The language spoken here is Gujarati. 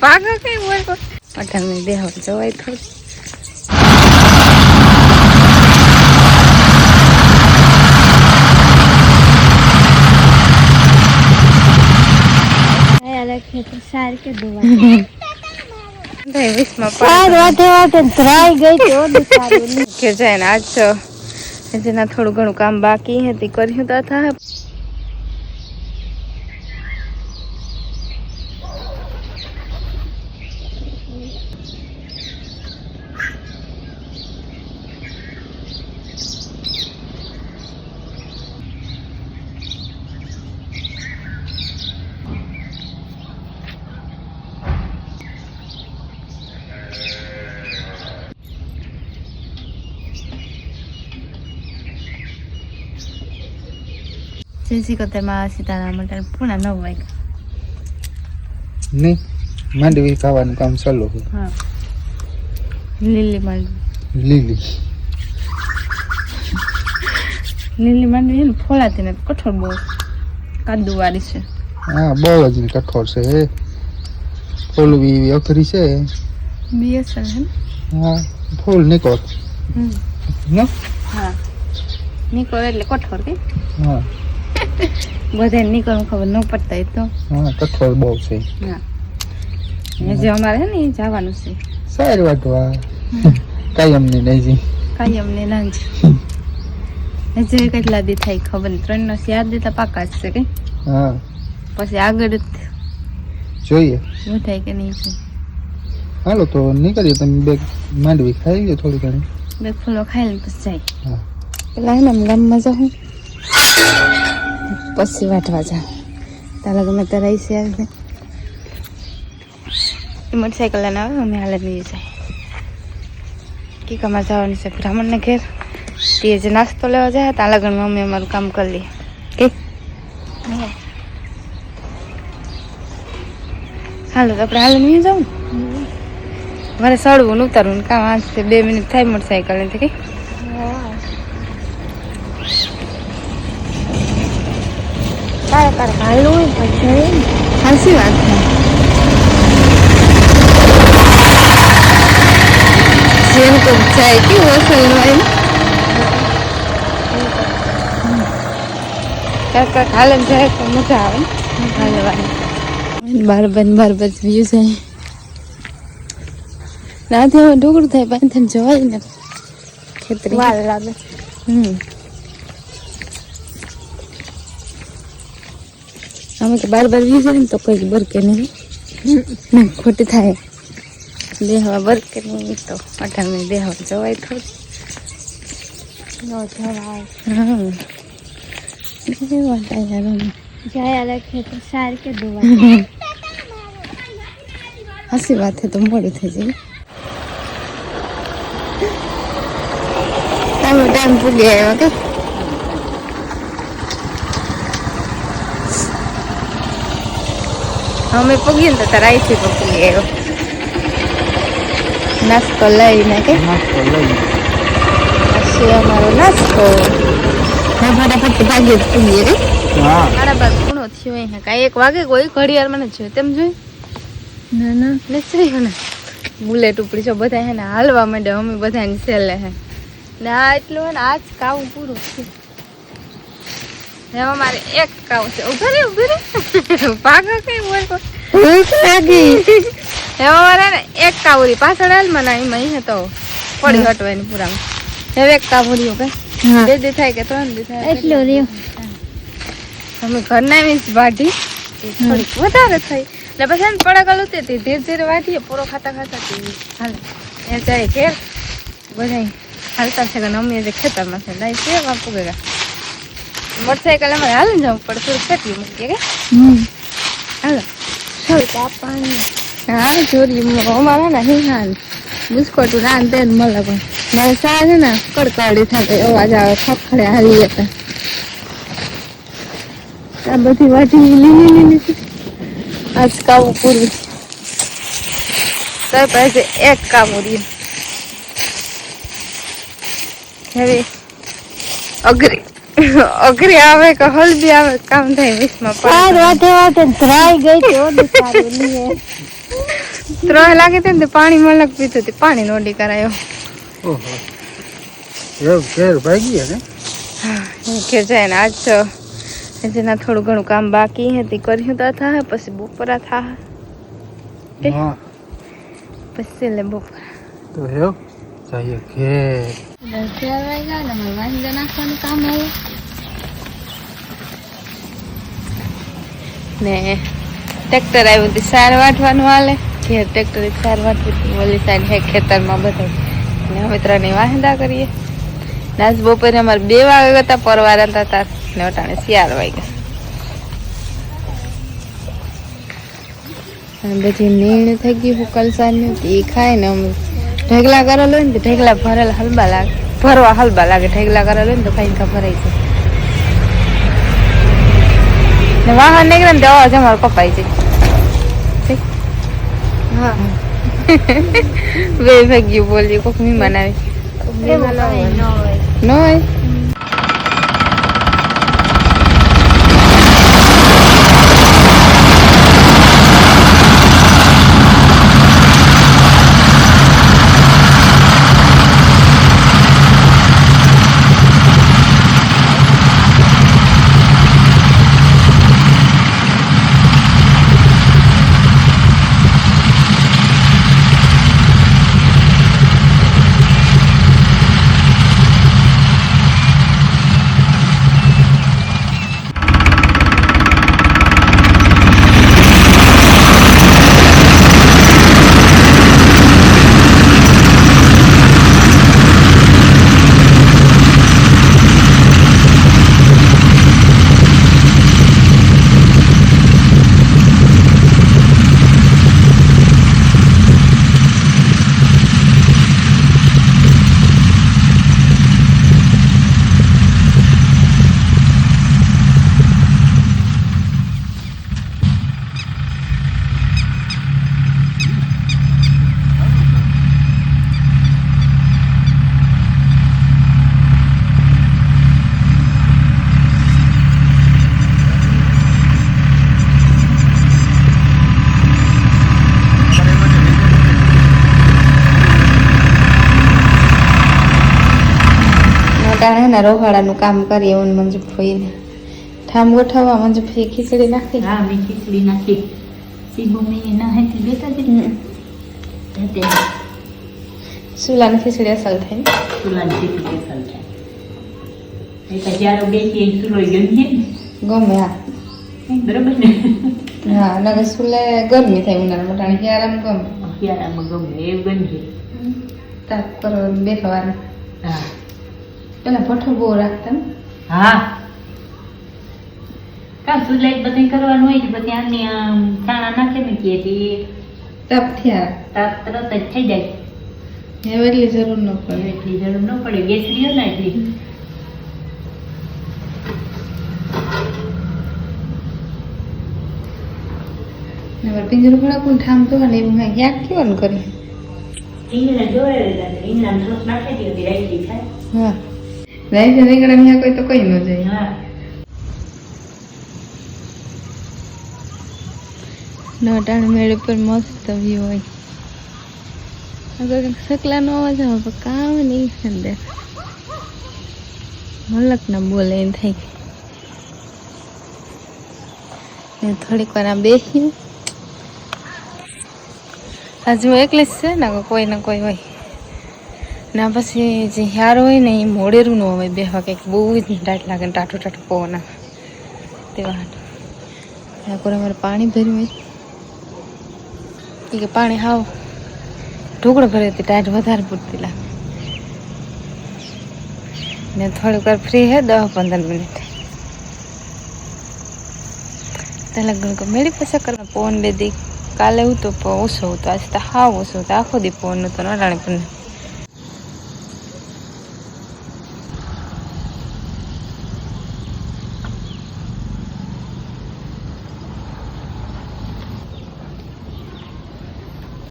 પાગલ કઈ બોલ અઠાર દેહ જવાય થોડું સાર કે દુવા. તો કે આજ જેના થોડું ઘણું કામ બાકી હતી કર્યું તો શ્રી કતરમાં સીતારામ માટે પૂણા નવ વાગ્યા નહીં માંડવી ખાવાનું કામ ચાલુ છે. હા. લીલી માંડવી. લીલી. લીલી માંડવી છે ને ફોલાતી નથી કઠોળ બહુ. કાદુ વાળી છે. હા બહુ જ કઠોળ છે ફૂલવી એવી અઘરી છે. બીએસએલ છે હા ફૂલ નીકળ હમ. ને? હા. નીકળ એટલે કઠોળ કે? હા. બધા નીકળવું ખબર ન પડતા એ તો. હા કઠોર બહુ છે. હા. જે અમારે છે ને એ જવાનું છે. સારી વાત વા. કાયમ અમને નહીં જી. કાંઈ અમને ના જી. હજી કેટલા દી થાય ખબર નહીં. ત્રણ નો યાદ દેતા પાકા છે કે? હા. પછી આગળ જ જોઈએ. શું થાય કે નહીં છે. હાલો તો નીકળીએ. તમે બે માંડવી ખાઈ લો થોડી ઘણી. બે ફૂલો ખાઈ લે પછી જાય. હા. પેલા હે ને ગામમાં જાઉં પછી વાટવા જા. તારા ગમે તારા છે આવે મોટરસાઇકલ લઈને આવે અમે હાલત નહીં જાય. કીકામાં જવાની છે બ્રાહ્મણને ઘેર. તે જે નાસ્તો લેવા જાય ત્યાં લગનમાં અમે અમારું કામ કરી લઈએ કે? હાલો તો આપણે હાલે નહીં જાઉં મારે સળવું ને ઉતારવું કામ આજ બે મિનિટ થાય મોટરસાઇકલ ને કે? તારે તારે હોય પછી સાચી વાત છે જેમ તો જાય કેવું અસલ હોય કાંઈક હાલે જાય તો મજા આવે હાલવાની બાર બન બાર બજ વ્યૂ હવે ઢોકળું થાય પાંથન જવાય ને ખેતરી લાગે હમ. અમે તો બાર બાર વીજે ને તો કોઈ બરકે નહીં. ખોટી થાય. દેહવા બરકે નહીં તો. અઠાર દેહવા જવાય થોડું. હા કે હસી વાત છે તો મોડું થઈ જાય. ટાઈમ ટાઈમ ભૂલી આવ્યો કે? અમે પગીએ ને તો તારા પણ પૂગી આવ્યો. નાસ્તો લઈને કે? નાસ્તો લઈ પછી અમારો નાસ્તો. ફટાફટ ભાગી જ પૂગીએ રે. હા. મારા બાદ ખૂણો થયો અહીંયા કાંઈ. એક વાગે કોઈ ઘડિયાળ મને છે તેમ જોઈ. ના ના. નથી ને બુલેટ ઉપડી છો બધા હે ને હાલવા માંડે અમે બધાની સેલે હે. ને આ એટલું હે ને આજ કાવું પૂરું છે હવે મારે એક કાવ છે. ઊભા રે ઊભા રે પાગા કઈ બોલ ભૂખ લાગી. હવે મારે ને એક કાવરી પાછળ હાલ મને એમાં અહીં તો પડી હટવાની પૂરામાં. હવે એક કાવરી કે બે દી થાય કે ત્રણ દી થાય. એટલું રહ્યું. અમે ઘરના વીસ વાઢી. થોડીક વધારે થઈ. એટલે પછી એમ પડાક ઉતરી હતી. ધીરે ધીરે વાઢીએ પૂરો ખાતા ખાતા હતી હાલ. એ જાય ઘેર. બધા હાલતા છે કે અમે જે ખેતરમાં છે લાઈ છે બાપુ ગયા મોટરસાઇકલ અમારે હાલ જવું પડે થોડું ખેતી મૂકીએ કે હાલો. પાણી. હા ચોરી અમારા ને હિહાન બિસ્કોટ રાન તેન મળે પણ. મારે સા ને કડકાડી થાય અવાજ આવે ખખડે હારી હતા આ બધી વાટી લીલી લીલી છે. આજ કાવું પૂરું. તો પાસે એક કાવું રહ્યું. હવે અઘરી. અઘરી આવે કે હળદી આવે કામ થાય વીસમાં પાંચ વાતે વાટે ધરાઈ ગઈ તો ઓડી ત્રણ લાગે તે ને તે પાણી મલક પીધું તે પાણી નોડી કરાયો. ઓહો. એવું ઘેર ભાગી ગયા ને? કે જાય ને આજ તો જેના થોડું ઘણું કામ બાકી હે તે કર્યું તો થાય પછી બપોરા થા? હા. પછી લે બપોરા. તો એવું જઈએ ઘેર. ચાર વાગ્યા ને મારે વાંજે નાખવાનું કામ આવ્યું ને ટ્રેક્ટર આવ્યું તે સાર વાટવાનું હાલે. ઘેર ટ્રેક્ટર સાર વાટવું ઓલી સાઈડ હે ખેતરમાં બધા. ને અમે ત્રણેય વાંદા કરીએ. ને આજ બપોરે અમારે બે વાગ્યા હતા પરવાર હતા. તાર ને અટાણે ચાર વાગ્યા અને બધી નીણ થઈ ગયું હુકલ સારની એ ખાય ને અમે ઢગલા કરેલો ને ઢગલા ભરેલા હલબા લાગે. ભરવા હલબા લાગે ઢેગલા કરેલો ને તો ખાઈને ખબર આવી છે ને વાહન નીકળે ને તો અવાજ અમારો જાય. ઠીક? હા. બે ભાગ્યું બોલ્યું કોક મહેમાન આવી. ન હોય? મોટા ના રોહાળાનું કામ કરીએ એવું મંજુ ફોઈને ઠામ ગોઠવવા મંજુ ફોઈ ખીચડી નાખી. હા મેં ખીચડી નાખી. સીબુ મેં ના હેતી હમ. તે સુલાની ખીચડી અસલ થાય સુલાની ખીચડી અસલ થાય એ તો જ્યારે બેસી એ સુલો ગમી ગમે હા. બરોબર ને? હા નગર સુલે ગરમી થાય ઉનાળા મોટાની હિયારામ ગમે. શિયાળામાં ગમે એવું ગમે તાપ કરો બેસવાનું હા. પેલા ભઠ્ઠો બહુ રાખતા હા. કા સુલાઈ બધું કરવાનું હોય છે પછી આની આમ ચાણા નાખે ને કે તપ થયા? તાપ તરત જ થઈ જાય. હવે એટલી જરૂર ન પડે. એટલી જરૂર ન પડે. ગેસ રહ્યો ને એટલી. પિંજરું ભણા કોણ ઠામ તો ને એમ કાંઈ ક્યાંક કેવાનું કરી. રીંગણા જોડે સરસ નાખી દીધી રાઈ થાય. હા. રાઈ છે રીંગણા ને કોઈ તો કોઈ ન જાય. હા. નટાણ મેળ પર મસ્ત વ્યૂ હોય. અગર સકલા નો અવાજ આવે પણ કામ નહીં અંદર. મલક ના બોલે એમ થઈ ગઈ થોડીક વાર આમ બેસી હજુ એકલી જ છે ને કે કોઈ ને કોઈ હોય. ના, પછી જે યાર હોય ને એ મોડેરું ન હોય બેહવા કંઈક બહુ જ ટાટ લાગે ને, ટાટું ટાટું પવન તેવા કોઈ અમારે પાણી ભર્યું હોય. કે પાણી હાવ ઢોકળો ભરે તે ટાઈટ વધારે પૂરતી લાગે. ને થોડીક વાર ફ્રી હે દસ પંદર મિનિટ. પહેલાં લગ્ન મેળી પછી કરવા પવન બે દી. કાલે હું તો ઓછો હતો આજે તો હાવ ઓછો હતો આખો દી પવન હતો નડાણે પણ.